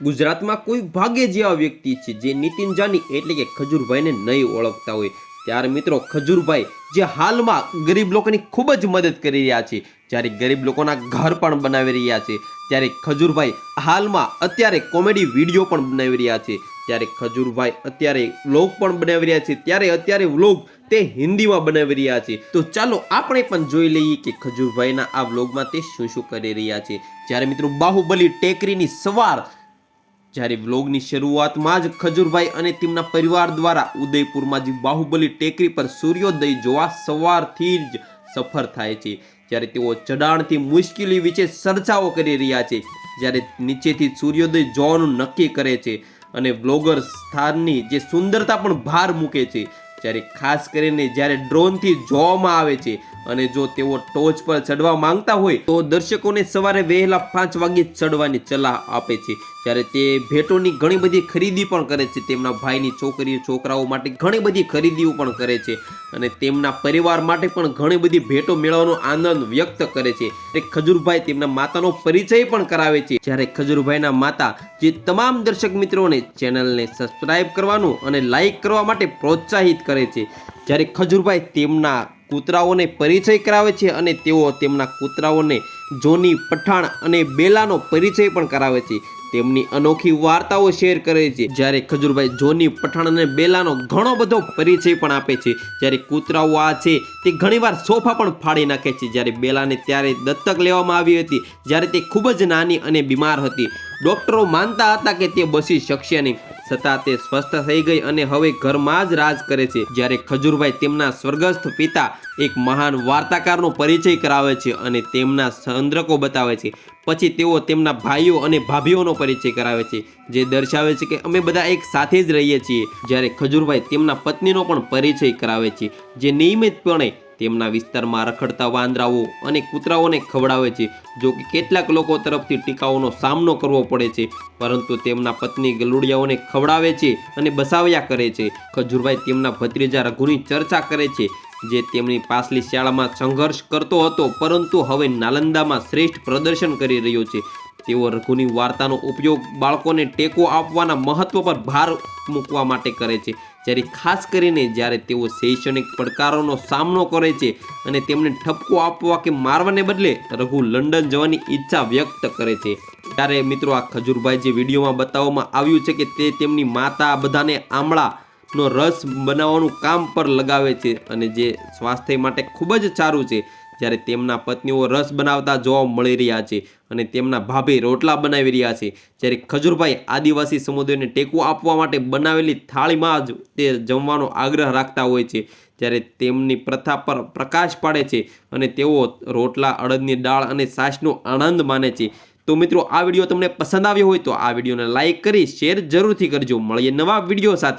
ગુજરાતમાં કોઈ ભાગ્ય જેવા વ્યક્તિ છે જે નીતિન જાની એટલે કે ખજૂરભાઈને નહીં ઓળખતા હોય. ત્યારે મિત્રો, ખજૂરભાઈ જે હાલમાં ગરીબ લોકોની ખૂબ જ મદદ કરી રહ્યા છે. જ્યારે ગરીબ લોકોના ઘર પણ બનાવી રહ્યા છે. ત્યારે ખજૂરભાઈ હાલમાં અત્યારે કોમેડી વીડિયો પણ બનાવી રહ્યા છે. ત્યારે ખજૂરભાઈ અત્યારે વ્લોગ પણ બનાવી રહ્યા છે. ત્યારે અત્યારે વ્લોગ તે હિન્દીમાં બનાવી રહ્યા છે. તો ચાલો આપણે પણ જોઈ લઈએ કે ખજૂરભાઈના આ વ્લોગમાં તે શું શું કરી રહ્યા છે. જ્યારે મિત્રો બાહુબલી ટેકરીની સવાર જ્યારે વ્લોગની શરૂઆતમાં જ ખજૂરભાઈ અને તેમના પરિવાર દ્વારા ઉદયપુરમાં જે બાહુબલી ટેકરી પર સૂર્યોદય જોવા સવારથી જ સફર થાય છે. જ્યારે તેઓ ચઢાણથી મુશ્કેલી વિશે ચર્ચાઓ કરી રહ્યા છે, જ્યારે નીચેથી સૂર્યોદય જોવાનું નક્કી કરે છે અને વ્લોગર સ્થાનની જે સુંદરતા પણ ભાર મૂકે છે. જ્યારે ખાસ કરીને જ્યારે ડ્રોનથી જોવામાં આવે છે અને જો તેઓ ટોચ પર ચડવા માંગતા હોય, તો દર્શકોને સવારે વહેલા પાંચ વાગે ચડવાની સલાહ આપે છે. ત્યારે તે ભેટોની ઘણી બધી ખરીદી પણ કરે છે. તેમના ભાઈની છોકરીઓ, છોકરાઓ માટે ઘણી બધી ખરીદીઓ પણ કરે છે. અને તેમના પરિવાર માટે પણ ઘણી બધી ભેટો મેળવવાનો આનંદ વ્યક્ત કરે છે. તે ખજૂરભાઈ તેમના માતાનો પરિચય પણ કરાવે છે. જ્યારે ખજૂરભાઈના માતા જે તમામ દર્શક મિત્રોને ચેનલને સબસ્ક્રાઇબ કરવાનું અને લાઈક કરવા માટે પ્રોત્સાહિત કરે છે. જ્યારે ખજૂરભાઈ તેમના કૂતરાઓને પરિચય કરાવે છે અને તેઓ તેમના કૂતરાઓને જોની પઠાણ અને બેલાનો પરિચય પણ કરાવે છે. તેમની અનોખી વાર્તાઓ શેર કરે છે. જ્યારે ખજૂરભાઈ જોની પઠાણ અને બેલાનો ઘણો બધો પરિચય પણ આપે છે. જ્યારે કૂતરાઓ આ છે તે ઘણીવાર સોફા પણ ફાડી નાખે છે. જ્યારે બેલાને ત્યારે દત્તક લેવામાં આવી હતી, જ્યારે તે ખૂબ જ નાની અને બીમાર હતી. ડૉક્ટરો માનતા હતા કે તે બસી શકશે નહીં. છતાં તે સ્વસ્થ થઈ ગઈ અને હવે ઘરમાં જ રાજ કરે છે. જ્યારે ખજૂરભાઈ તેમના સ્વર્ગસ્થ પિતા એક મહાન વાર્તાકારનો પરિચય કરાવે છે અને તેમના સંદ્રકો બતાવે છે. પછી તેઓ તેમના ભાઈઓ અને ભાભીઓનો પરિચય કરાવે છે, જે દર્શાવે છે કે અમે બધા એક સાથે જ રહીએ છીએ. જ્યારે ખજૂરભાઈ તેમના પત્નીનો પણ પરિચય કરાવે છે, જે નિયમિતપણે તેમના વિસ્તારમાં રખડતા વાંદરાઓ અને કૂતરાઓને ખવડાવે છે, જો કે કેટલાક લોકો તરફથી ટીકાઓનો સામનો કરવો પડે છે. પરંતુ તેમના પત્ની ગલુડિયાઓને ખવડાવે છે અને બસાવ્યા કરે છે. ખજુરભાઈ તેમના ભત્રીજા રઘુની ચર્ચા કરે છે, જે તેમની પાછલી શાળામાં સંઘર્ષ કરતો હતો, પરંતુ હવે નાલંદામાં શ્રેષ્ઠ પ્રદર્શન કરી રહ્યો છે. તેઓ રઘુની વાર્તાનો ઉપયોગ બાળકોને ટેકો આપવાના મહત્વ પર ભાર મૂકવા માટે કરે છે. જ્યારે ખાસ કરીને જ્યારે તેઓ શૈક્ષણિક પડકારોનો સામનો કરે છે અને તેમને ઠપકો આપવા કે મારવાને બદલે રઘુ લંડન જવાની ઈચ્છા વ્યક્ત કરે છે. ત્યારે મિત્રો આ ખજૂરભાઈ જે વિડીયોમાં બતાવવામાં આવ્યું છે કે તે તેમની માતા બધાને આમળા નો રસ બનાવવાનું કામ પર લગાવે છે અને જે સ્વાસ્થ્ય માટે ખૂબ જ સારું છે. જ્યારે તેમના પત્નીઓ રસ બનાવતા જોવા મળી રહ્યા છે અને તેમના ભાભી રોટલા બનાવી રહ્યા છે. જ્યારે ખજૂરભાઈ આદિવાસી સમુદાયને ટેકો આપવા માટે બનાવેલી થાળીમાં જ તે જમવાનો આગ્રહ રાખતા હોય છે. જ્યારે તેમની પ્રથા પર પ્રકાશ પાડે છે અને તેઓ રોટલા, અડદની દાળ અને છાશનો આનંદ માને છે. તો મિત્રો, આ વીડિયો તમને પસંદ આવ્યો હોય તો આ વિડીયોને લાઇક કરી, શેર જરૂરથી કરજો. મળીએ નવા વીડિયો સાથે.